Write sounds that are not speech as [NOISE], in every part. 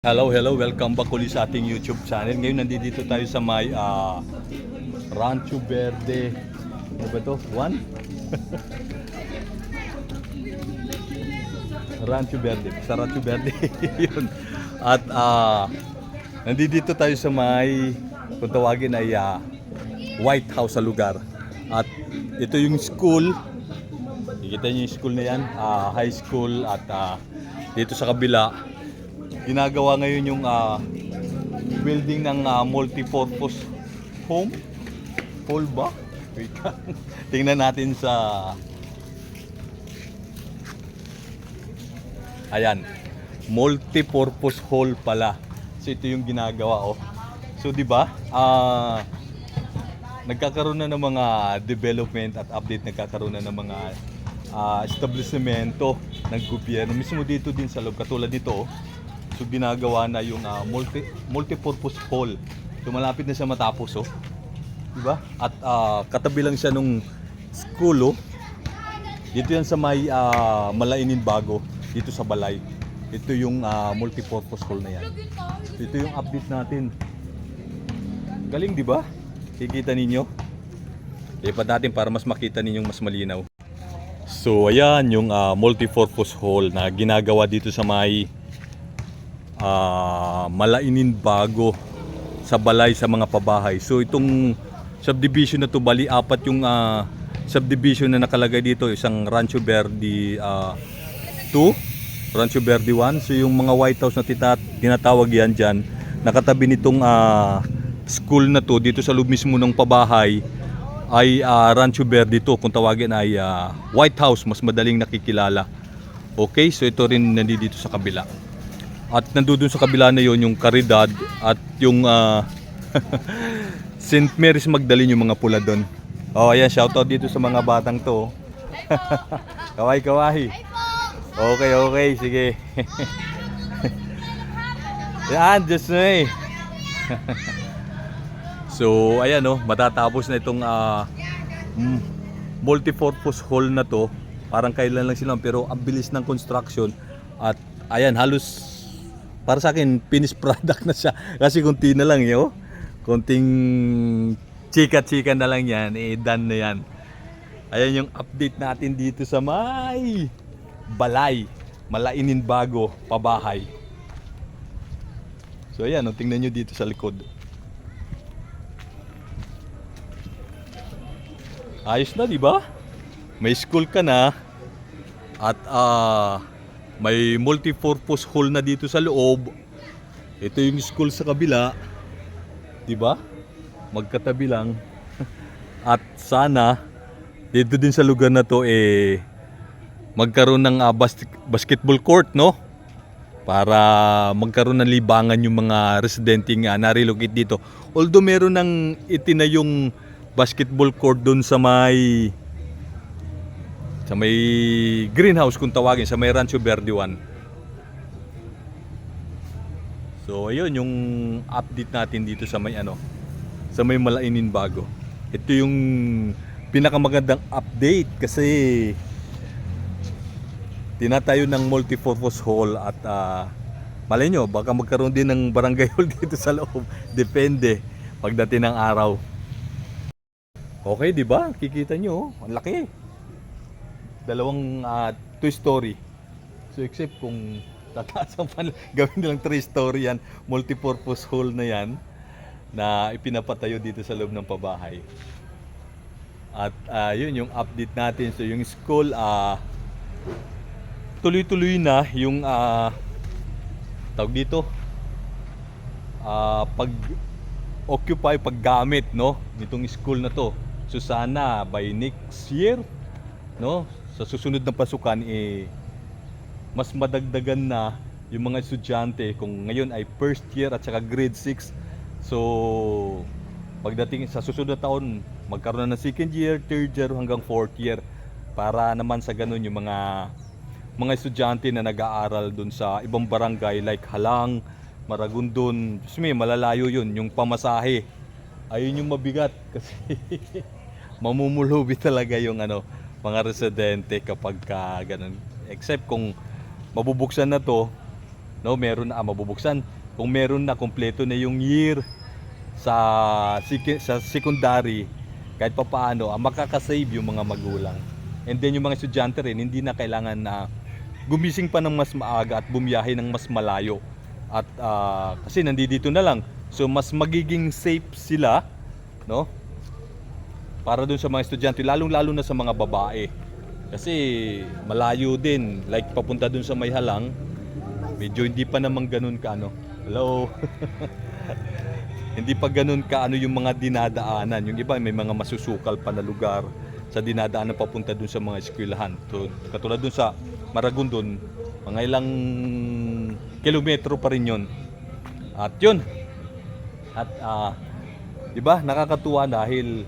Hello, hello. Welcome back ulit sa ating YouTube channel. Ngayon nandito tayo sa may ah, Rancho Verde. Ano ba to? One? [LAUGHS] Rancho Verde. Sa Rancho Verde. [LAUGHS] Yun. At ah, nandito tayo sa may kung tawagin ay ah, White House sa lugar. At ito yung school. Nakikita niyo yung school na yan. ah, high school at ah, dito sa kabila ginagawa ngayon yung ah, building ng ah, multipurpose home. Hall ba? [LAUGHS] Tingnan natin sa... Ayan. Multipurpose hall pala. So ito yung ginagawa oh. So di ba? Ah nagkakaroon na ng mga development at update nagkakaroon na ng mga ah, establishmento ng gobyerno mismo dito din sa loob katulad dito oh. So ginagawa na yung ah, multi multipurpose hall. So malapit na siya matapos oh. 'Di ba? At ah, katabi lang siya nung school oh. Dito yan sa may ah, Malainin Bago, dito sa Balay. Ito yung ah, multipurpose hall na yan. Ito yung update natin. Galing 'di ba? Kikita ninyo? Lipat natin para mas makita ninyong mas malinaw. So ayan yung ah, multipurpose hall na ginagawa dito sa may ah, Malainin Bago sa balay sa mga pabahay. So itong subdivision na to bali apat yung ah, subdivision na nakalagay dito, isang Rancho Verde 2, Rancho Verde 1. So yung mga White House na tita, tinatawag yan diyan, nakatabi nitong ah, school na to dito sa loob mismo ng pabahay ay ah, Rancho Verde to kung tawagin ay ah, White House mas madaling nakikilala. Okay, so ito rin nandito sa kabila. At nandoon sa kabila na yon yung Caridad at yung ah, [LAUGHS] St. Mary's Magdalene yung mga pula doon. Oh, ayan, shoutout dito sa mga batang to. [LAUGHS] kaway, kaway. Okay, okay, sige. [LAUGHS] yan, just na eh. so, ayan oh, matatapos na itong mm, multipurpose hall na to. Parang kailan lang sila pero ang bilis ng construction at ayan halos para sa akin finished product na siya [LAUGHS] kasi kunti na lang yo. Konting chika-chika na lang yan, eh done na yan. Ayan yung update natin dito sa may balay, malainin bago, pabahay. So ayan, oh, tingnan nyo dito sa likod. Ayos na, di ba? May school ka na at ah may multipurpose hall na dito sa loob. Ito yung school sa kabila. 'Di ba? Magkatabi lang. [LAUGHS] At sana dito din sa lugar na to eh magkaroon ng ah, bas- basketball court, no? Para magkaroon ng libangan yung mga residente nga na-relocate dito. Although meron ng itinayong basketball court doon sa may sa may greenhouse kung tawagin sa may Rancho Verde 1. So ayun yung update natin dito sa may ano sa may Malainin Bago. Ito yung pinakamagandang update kasi tinatayo ng multipurpose hall at uh, malay nyo, baka magkaroon din ng barangay [LAUGHS] hall dito sa loob. Depende pagdating ng araw. Okay, di ba? Kikita nyo, oh. ang laki dalawang ah, two story. So except kung tataas ang pan, [LAUGHS] gawin nilang three story yan, multipurpose hall na yan na ipinapatayo dito sa loob ng pabahay. At ah, yun yung update natin. So yung school ah tuloy-tuloy na yung ah tawag dito ah pag occupy paggamit no nitong school na to. So sana by next year no sa susunod na pasukan eh mas madagdagan na yung mga estudyante kung ngayon ay first year at saka grade 6 so pagdating sa susunod na taon magkaroon na ng second year, third year hanggang fourth year. Para naman sa ganun yung mga mga estudyante na nag-aaral dun sa ibang barangay like Halang, Maragondon, may malalayo yun, yung pamasahe. Ayun yung mabigat [LAUGHS] kasi mamumulubi talaga yung ano mga residente kapag ka ganun. Except kung mabubuksan na to, no, meron na ah, mabubuksan. Kung meron na kompleto na yung year sa sa secondary, kahit pa paano, ah, makakasave yung mga magulang. And then yung mga estudyante rin, hindi na kailangan na gumising pa ng mas maaga at bumiyahe ng mas malayo. At ah, kasi nandito na lang. So mas magiging safe sila, no? Para dun sa mga estudyante, lalong-lalo na sa mga babae. Kasi malayo din, like papunta dun sa may halang, medyo hindi pa naman ganun ka ano. Hello. [LAUGHS] hindi pa ganun ka ano yung mga dinadaanan. Yung iba may mga masusukal pa na lugar sa dinadaanan papunta dun sa mga eskwelahan. So, katulad dun sa Maragondon, mga ilang kilometro pa rin yun. At yun. At ah, 'di ba? Nakakatuwa dahil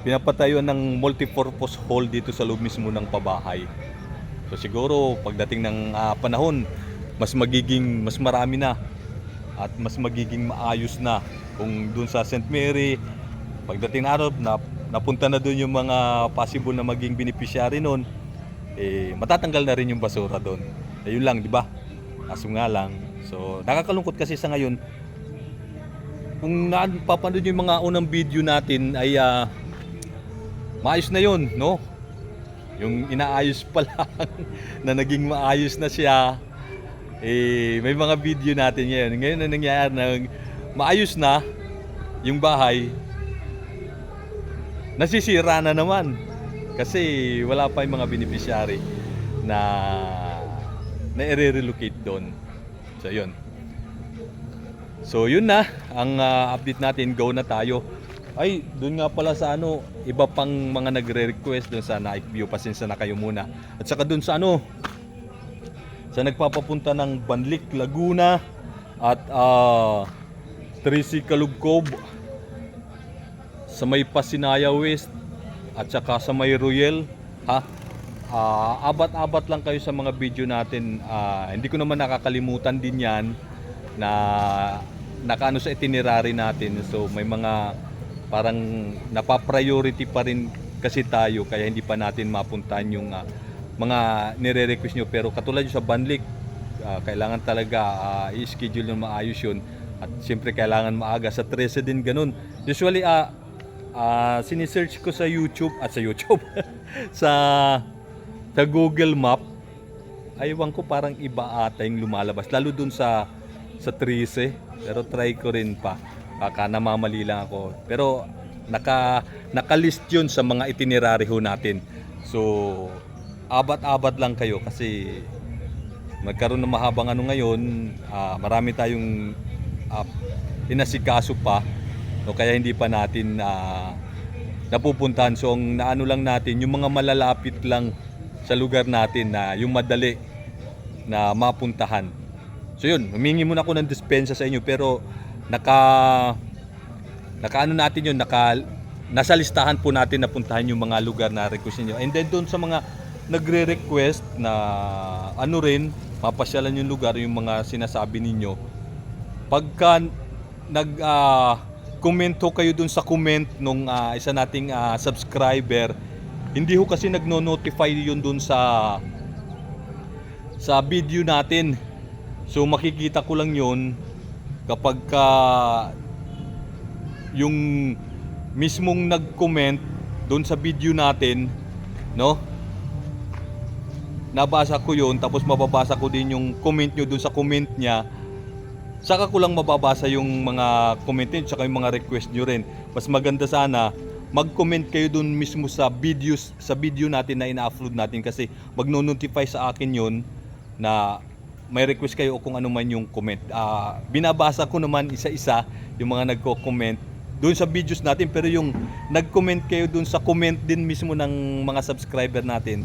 pinapatayo ng multipurpose hall dito sa loob mismo ng pabahay. So siguro pagdating ng ah, panahon, mas magiging mas marami na at mas magiging maayos na kung dun sa St. Mary pagdating araw na napunta na dun yung mga possible na maging beneficiary nun eh matatanggal na rin yung basura doon. Ayun lang, di ba? Kaso nga lang. So, nakakalungkot kasi sa ngayon kung napapanood yung mga unang video natin ay ah, maayos na yun, no? Yung inaayos pa [LAUGHS] lang na naging maayos na siya. Eh, may mga video natin ngayon. Ngayon na nangyayari na maayos na yung bahay. Nasisira na naman. Kasi wala pa yung mga beneficiary na na i-relocate doon. So, yun. So yun na ang ah, update natin. Go na tayo. Ay, doon nga pala sa ano, iba pang mga nagre-request doon sa night view. Pasensya na kayo muna. At saka doon sa ano, sa nagpapapunta ng Banlik, Laguna at uh, Trisi Kalugkob sa may Pasinaya West at saka sa may Royal ha Ah, abat-abat lang kayo sa mga video natin Ah, hindi ko naman nakakalimutan din yan na nakaano sa itinerary natin so may mga parang napapriority pa rin kasi tayo kaya hindi pa natin mapuntahan yung ah, mga nire-request nyo. Pero katulad yung sa Banlik ah, kailangan talaga ah, i-schedule ng maayos yun. At siyempre kailangan maaga sa 13 din ganun. Usually ah ah sinisearch ko sa YouTube at sa YouTube [LAUGHS] sa sa Google Map aywan ko parang iba ata yung lumalabas. Lalo dun sa sa 13 pero try ko rin pa baka namamali lang ako. Pero naka nakalist yun sa mga itinerary natin. So abat-abat lang kayo kasi magkaroon ng mahabang ano ngayon. Ah, marami tayong uh, inasikaso pa no, kaya hindi pa natin ah, napupuntahan. So ang naano lang natin yung mga malalapit lang sa lugar natin na yung madali na mapuntahan. So yun humingi muna ako ng dispensa sa inyo. Pero naka nakaano natin yun naka nasa listahan po natin na puntahan yung mga lugar na request niyo and then doon sa mga nagre-request na ano rin mapasyalan yung lugar yung mga sinasabi ninyo pagka nag comment ho kayo dun sa comment nung ah, isa nating ah, subscriber hindi ho kasi nagno-notify yun dun sa sa video natin. So makikita ko lang yun kapag ka yung mismong nag-comment doon sa video natin no? Nabasa ko yun tapos mababasa ko din yung comment nyo doon sa comment niya. Saka ko lang mababasa yung mga comment nyo tsaka yung mga request nyo rin. Mas maganda sana mag-comment kayo doon mismo sa videos sa video natin na ina-upload natin kasi magno-notify sa akin yun na may request kayo o kung ano man yung comment. Ah, binabasa ko naman isa-isa yung mga nagko-comment doon sa videos natin. Pero yung nag-comment kayo doon sa comment din mismo ng mga subscriber natin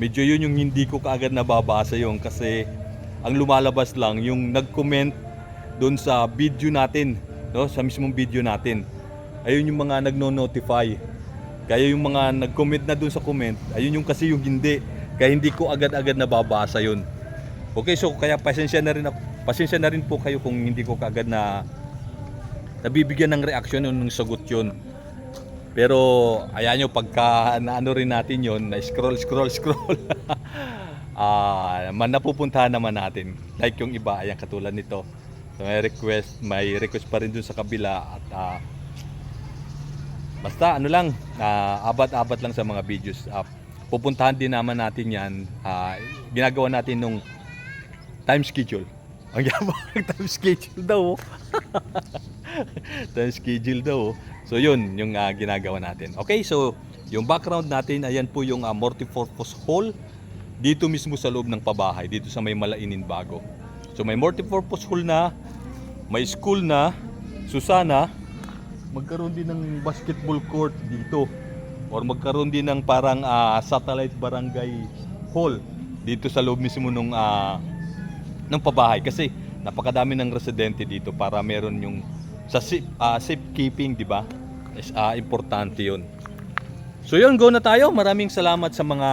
medyo yun yung hindi ko kaagad nababasa yung kasi ang lumalabas lang yung nag-comment doon sa video natin no? Sa mismong video natin. Ayun yung mga nagno-notify. Kaya yung mga nag-comment na doon sa comment ayun yung kasi yung hindi. Kaya hindi ko agad-agad nababasa yun okay so kaya pasensya na rin ako pasensya na rin po kayo kung hindi ko kaagad na nabibigyan ng reaksyon yung sagot yun. Pero ayan nyo, pagka naano rin natin yon na scroll, scroll, [LAUGHS] scroll. ah man napupuntahan naman natin. Like yung iba, ayan katulad nito. So, may request, may request pa rin dun sa kabila at ah, basta ano lang, ah, abat-abat lang sa mga videos. Ah, pupuntahan din naman natin yan. Ah, ginagawa natin nung time schedule. Ang yabang [LAUGHS] time schedule daw. oh. [LAUGHS] time schedule daw. oh. So yun, yung ah, ginagawa natin. Okay, so yung background natin, ayan po yung ah, multipurpose hall dito mismo sa loob ng pabahay, dito sa may Malainin Bago. So may multipurpose hall na, may school na, Susana, magkaroon din ng basketball court dito or magkaroon din ng parang ah, satellite barangay hall dito sa loob mismo nung ah, ng pabahay kasi napakadami ng residente dito para meron yung sa safe, ah, safekeeping, di ba? Is ah, importante 'yun. So yun, go na tayo. Maraming salamat sa mga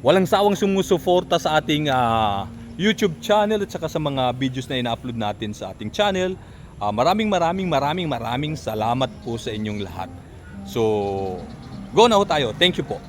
walang sawang sumusuporta sa ating ah, YouTube channel at saka sa mga videos na ina-upload natin sa ating channel. Ah, maraming maraming maraming maraming salamat po sa inyong lahat. So, go na ho tayo. Thank you po.